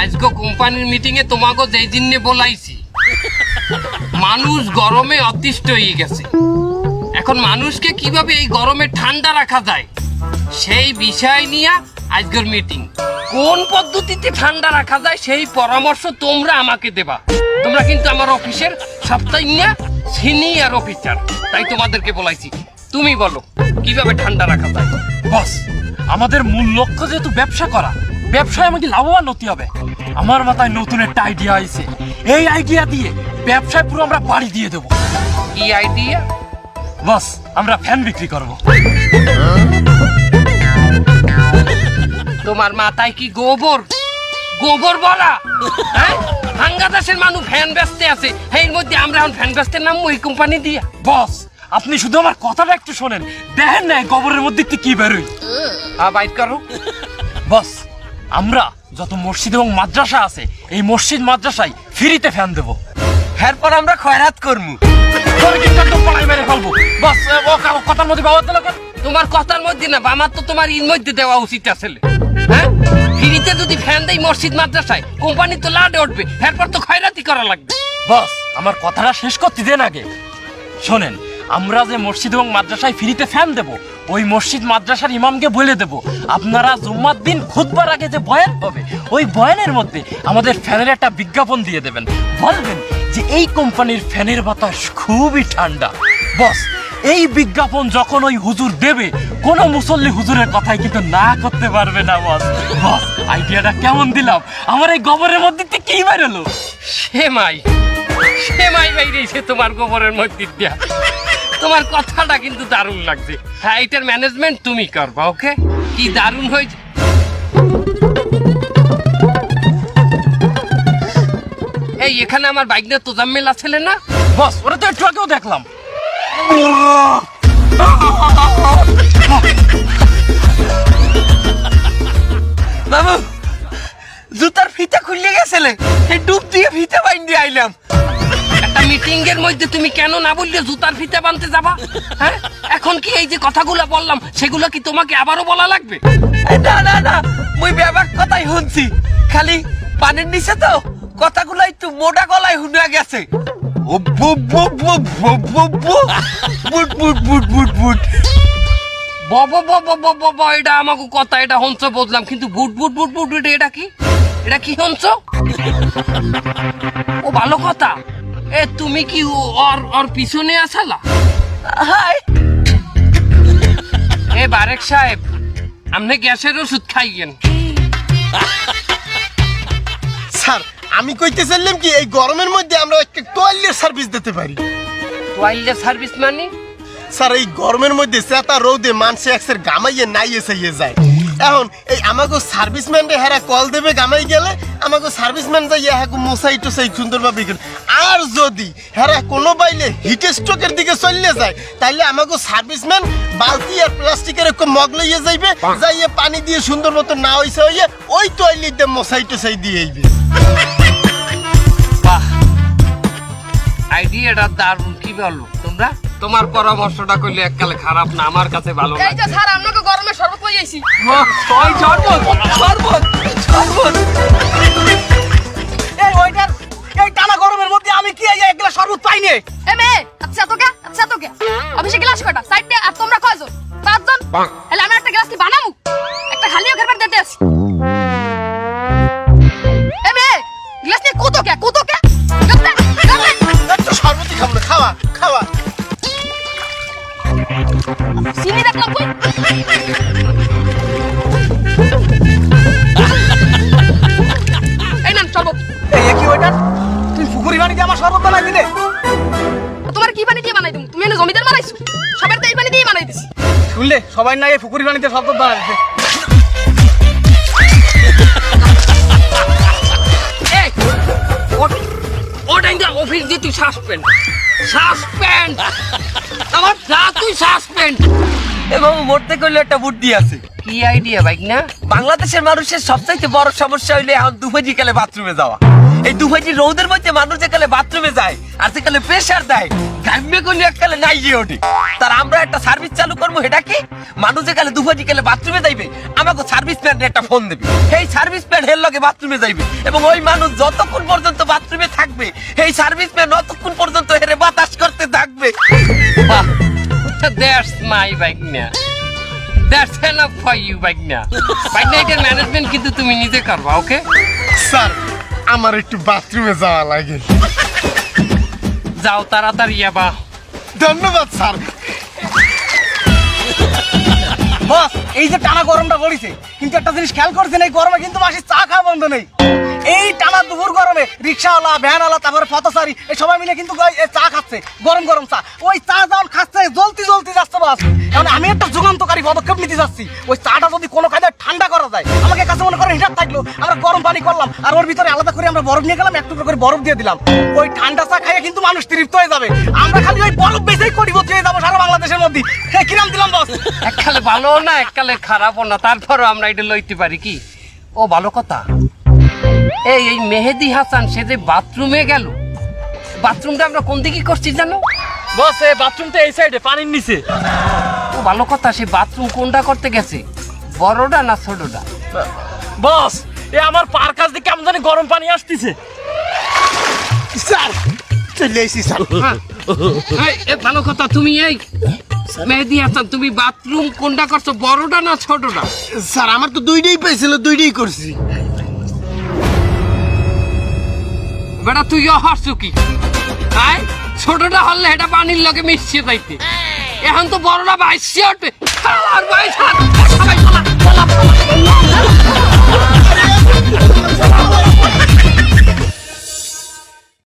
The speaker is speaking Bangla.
আজকে কোম্পানির মিটিং এ তোমাকে যেই দিন বলাইছি, মানুষ গরমে অতিষ্ঠ হয়ে গেছে। এখন মানুষকে কীভাবে এই গরমে ঠান্ডা রাখা যায়, সেই বিষয় নিয়ে আজকের মিটিং কোন পদ্ধতিতে ঠান্ডা রাখা যায়, সেই পরামর্শ তোমরা আমাকে দেবা। তোমরা কিন্তু আমার অফিসের সপ্তাহে সিনিয়র অফিসার তাই তোমাদেরকে বলাইছি, তুমি বলো, কীভাবে ঠান্ডা রাখা যায়? বস, আমাদের মূল লক্ষ্য যেহেতু ব্যবসা করা, ব্যবসায় আমাকে লাভবান হতে হবে। আমার মাথায় নতুন একটা আইডিয়া আইছে। এই আইডিয়া দিয়ে ব্যবসায় পুরো আমরা বাড়ি দিয়ে দেবো। কি আইডিয়া বস আমরা ফ্যান বিক্রি করব। তোমার মাথায় কি গোবর? গোবর বলা? হ্যাঁ? বাংলাদেশের মানুষ ফ্যান ব্যস্তে আছে। এর মধ্যে আমরা এখন ফ্যান ব্যস্তের নাম ওই কোম্পানি দিয়া। বস আপনি শুধু আমার কথাটা একটু শোনেন। দেখেন না গোবরের মধ্যে কি বেরোয় হ্যাঁ বাইট করো। বস আমরা যত মসজিদ এবং মাদ্রাসা আছে এই মসজিদ মাদ্রাসায় ফ্রিতে ফ্যান দেবো। এরপর আমরা খয়রাত করব মেরে ফেলব। বস ও কথার মধ্যে বাবা দিল তোমার কথার মধ্যে না বামার তো তোমার ইর মধ্যে দেওয়া উচিত আসলে হ্যাঁ? ফ্রিতে যদি ফ্যান দেয় মসজিদ মাদ্রাসায় কোম্পানি তো লাডে উঠবে। এরপর তো খয়রাতি করা লাগবে। বস আমার কথাটা শেষ করতে দেন আগে। শোনেন আমরা যে মসজিদ এবং মাদ্রাসায় ফ্রিতে ফ্যান দেব, ওই মসজিদ মাদ্রাসার ইমামকে বলে দেব, আপনারা জুম্মার দিন খুদবার আগে যে বয়ান হবে, ওই বয়ানের মধ্যে আমাদের ফ্যানের একটা বিজ্ঞাপন দিয়ে দেবেন। বলবেন যে এই কোম্পানির ফ্যানের বাতাস খুবই ঠান্ডা। বস, এই বিজ্ঞাপন যখন ওই হুজুর দেবে, কোনো মুসল্লি হুজুরের কথাই কিন্তু না করতে পারবে না, বস। বস, আইডিয়াটা কেমন দিলাম? আমার এই গোবরের মধ্যে কি বেরোলো? সেমাই সেমাই বাইরেছে তোমার গোবরের মধ্যে দিয়া। তোমার কথাটা কিন্তু দারুণ লাগছে। হ্যাঁ এটার ম্যানেজমেন্ট তুমি করবা ওকে কি দারুণ হয়েছে? এই, এখানে আমার বাইক নিয়ে তোজাম্মেল আছে না? বস, ওরা তো একটু আগেও দেখলাম। বাবু, জুতার ফিতা খুললে গেছিলে? ডুব দিয়ে ফিতা বাইন্দি আইলাম। একটা মিটিং এর মধ্যে তুমি কেন না বললে জুতার ফিতে বানতে যাবা? হ্যাঁ? এখন কি এই যে কথাগুলো বললাম সেগুলো কি তোমাকে আবারও বলা লাগবে? না না না মুই ব্যাপার কথাই শুনছি। খালি পানির নিচে তো কথাগুলো একটু মোটা গলায় শুনে গেছে। ও বু বু বু বু বু বু বুট বুট বুট বুট বুট। বব বব বব বব এটা আমাকে কথা এটা হংস বললাম কিন্তু বুট বুট বুট বুট বুট এটা কি? এটা কি হংস? ও ভালো কথা। এ তুমি কি ওর ওর পিছনে আসালা? হাই। এ বারেক সাহেব আপনি গ্যাসের ওষুধ খাইয়েন। স্যার আমি কইতে চাইলাম কি এই গরমের মধ্যে আমরা একটা টয়লেট সার্ভিস দিতে পারি। ওয়াইল্ড সার্ভিস মানে? স্যার এই গরমের মধ্যে চেতা রৌদে মানসে একসের গামাইয়ে নাইয়ে এসাইয়ে যায়। এখন এই আমাকে সার্ভিসম্যানরে হেরা কল দেবে গামাই গেলে আমাকে সার্ভিসম্যান যাই হ্যাঁ মশাই টসাই সুন্দরভাবে করে। আর যদি হেরা কোনো বাইলে হিট স্ট্রোকের দিকে চললে যায় তাইলে আমাকে সার্ভিসম্যান বালতি আর প্লাস্টিকের একটা মগ লইয়ে যাইবে যাইয়ে পানি দিয়ে সুন্দর মতো না হইছে হইয়ে ওই টয়লেট দিয়ে মশাই টসাই দিয়ে আইবে। আইডিয়াটা দারুণ কি বলব তোমরা? তোমার পরামর্শটা করলে এককালে খারাপ না আমার কাছে ভালো এই যে স্যার আপনাকে গরমে শরবত লই আইছি? ওই শরবত শরবত শরবত। এই ওইটার এই টানা গরমের মধ্যে আমি কি এই একলা শরবত পাই নে? এ মে আচ্ছা তো কে আচ্ছা তো কে অফিসে গ্লাস কয়টা? সাইডে আর তোমরা কয়জন? পাঁচজন? সবাই না এই পুকুরি পানিতে ওটা কিন্তু অফিস দিয়ে তুই সাসপেন্ড। সাসপেন্ড! আমার যা তুই সাসপেন্ড। এবং মরতে করলে একটা বুদ্ধি আছে। কি আইডিয়া বাইক না? বাংলাদেশের মানুষের সবচাইতে বড় সমস্যা হইলে এখন দুফাজি কালে বাথরুমে যাওয়া। এই দুফাজি রোদের মধ্যে মানুষ যেকালে বাথরুমে যায় আর সেকালে প্রেশার দেয় ঘামবে কোন এককালে নাই যে ওঠে। তার আমরা একটা সার্ভিস চালু করব এটা কি? মানুষে কালে দুপুরি গেলে বাথরুমে যাইবে আমাকে সার্ভিস প্যান্ট একটা ফোন দেবে। সেই সার্ভিস প্যান্ট হের লগে বাথরুমে যাইবে এবং ওই মানুষ যতক্ষণ পর্যন্ত বাথরুমে থাকবে এই সার্ভিস প্যান্ট ততক্ষণ পর্যন্ত হেরে বাতাস করতে থাকবে। বাহ দ্যাটস মাই বাইকনা দ্যাটস এনাফ ফর ইউ বাইকনা বাইকনা এটার ম্যানেজমেন্ট কিন্তু তুমি নিজে করবা ওকে স্যার আমার একটু বাথরুমে যাওয়া লাগে। যাও তাড়াতাড়ি যাবা ধন্যবাদ স্যার। বস এই যে টানা গরমটা পড়েছে কিন্তু একটা জিনিস খেয়াল করছেন এই গরমে কিন্তু মাসে চা খাওয়া বন্ধ নেই। এই টানা গরমে রিক্সাওয়ালা, ভ্যানওয়ালা, তারপরে পথচারী, এই সবাই মিলে কিন্তু চা খাচ্ছে, গরম গরম চা। ওই চা যখন খাচ্ছে, জ্বলতি জ্বলতি যাচ্ছে বাস। এখন আমি একটা যুগান্তকারী পদক্ষেপ নিতে যাচ্ছি। ওই চাটা যদি কোনো কাজে ঠান্ডা করা যায়, আমাকে কাছে মনে করেন হিটার থাকল, আমরা গরম পানি করলাম, আর ওর ভিতরে আলাদা করে আমরা বরফ নিয়ে গেলাম একটু করে বরফ দিয়ে দিলাম। ওই ঠান্ডা চা খাইয়ে কিন্তু মানুষ তৃপ্ত হয়ে যাবে। আমরা খালি ওই বরফ বেঁচেই কোটিপতি হয়ে যাব সারা বাংলাদেশের মধ্যে। কিরাম দিলাম, বস? এককালে ভালো না, এককালে খারাপও না। তারপরও আমরা এটা লইতে পারি কি? ও ভালো কথা। এই এই মেহেদি হাসান সে যে বাথরুমে গেল। বাথরুমটা আমরা কোন দিকে করছি জানো? বস এই বাথরুমটা এই সাইডে পানির নিচে। ও ভালো কথা সে বাথরুম কোনটা করতে গেছে? বড়টা না ছোটটা? বস এ আমার পার কাছ দিয়ে কেমন জানি গরম পানি আসতেছে। স্যার চলে এসি স্যার। এই, এ ভালো কথা তুমি এই মেহেদি হাসান তুমি বাথরুম কোনটা করছ বড়টা না ছোটটা? স্যার আমার তো দুইটাই পেয়েছিল দুইটাই করছি। বেটা, তুই হারছো কি? আয় ছোটটা হলে এটা পানির লগে মিশছে যাইতে। এখন তো বড়টা বাইশে ওঠে খালা বাইশ সবাই